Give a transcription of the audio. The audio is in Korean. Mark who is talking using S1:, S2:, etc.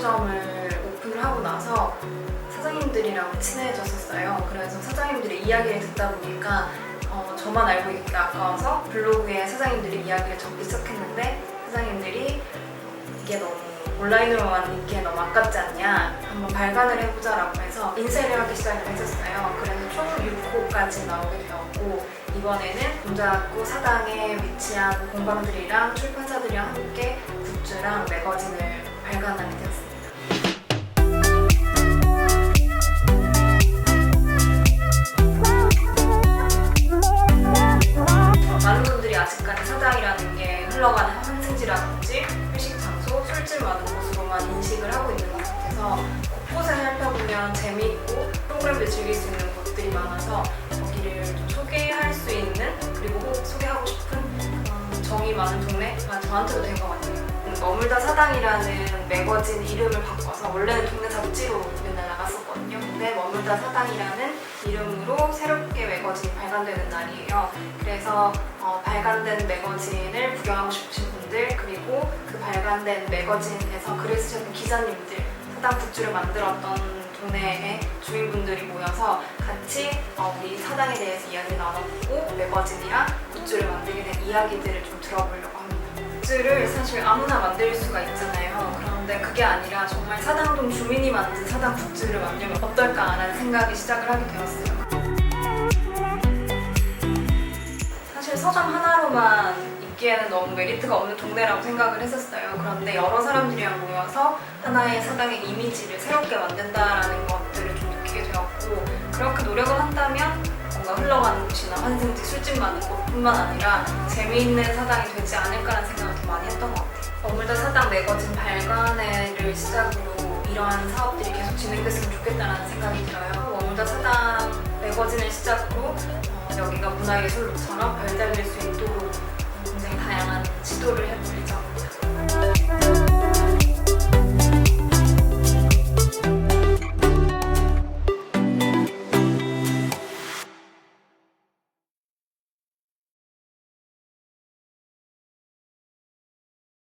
S1: 서점을 오픈하고 나서 사장님들이랑 친해졌었어요. 그래서 사장님들의 이야기를 듣다 보니까 어, 저만 알고 있기 아까워서 블로그에 사장님들의 이야기를 적기 시작했는데 사장님들이 이게 너무 온라인으로만 읽기에 너무 아깝지 않냐 한번 발간을 해보자 라고 해서 인쇄를 하기 시작했었어요 그래서 총 6호까지 나오게 되었고 이번에는 동작구 사당에 위치한 공방들이랑 출판사들이랑 함께 굿즈랑 환승지라든지 회식 장소, 술집 많은 곳으로만 인식을 하고 있는 것 같아서 곳곳에 살펴보면 재미있고 프로그램을 즐길 수 있는 곳들이 많아서 거기를 좀 소개할 수 있는 그리고 꼭 소개하고 싶은 어, 정이 많은 동네가 저한테도 된 것 같아요. 음, 머물다 사당이라는 매거진 이름을 바꿔서 원래는 동네 잡지로 맨날 나갔었거든요. 근데 머물다 사당이라는 이름으로 새롭게 매거진이 발간되는 날이에요. 그래서 어, 발간된 매거진을 구경하고 싶으신 분들 그리고 그 발간된 매거진에서 글을 쓰셨던 기자님들 사당 굿즈를 만들었던 동네의 주민분들이 모여서 같이 어, 우리 사당에 대해서 이야기를 나눠보고 매거진이랑 굿즈를 만들게 된 이야기들을 좀 들어보려고 합니다. 굿즈를 사실 아무나 만들 수가 있잖아요. 그런데 그게 아니라 정말 사당동 주민이 만든 사당 굿즈를 만들면 어떨까 라는 생각이 시작을 하게 되었어요. 사실 서점 하나로만 있기에는 너무 메리트가 없는 동네라고 생각을 했었어요. 그런데 여러 사람들이랑 모여서 하나의 사당의 이미지를 새롭게 만든다라는 것들을 좀 느끼게 되었고 그렇게 노력을 한다면 뭔가 흘러가는 곳이나 환승지, 술집 많은 곳뿐만 아니라 재미있는 사당이 되지 않을까라는 생각을 더 많이 했던 것 같아요. 매거진 발간회를 시작으로 이러한 사업들이 계속 진행됐으면 좋겠다는 생각이 들어요. 사당 매거진을 시작으로 어, 여기가 문화예술로처럼 발달될 수 있도록 굉장히 다양한 지도를 예정입니다.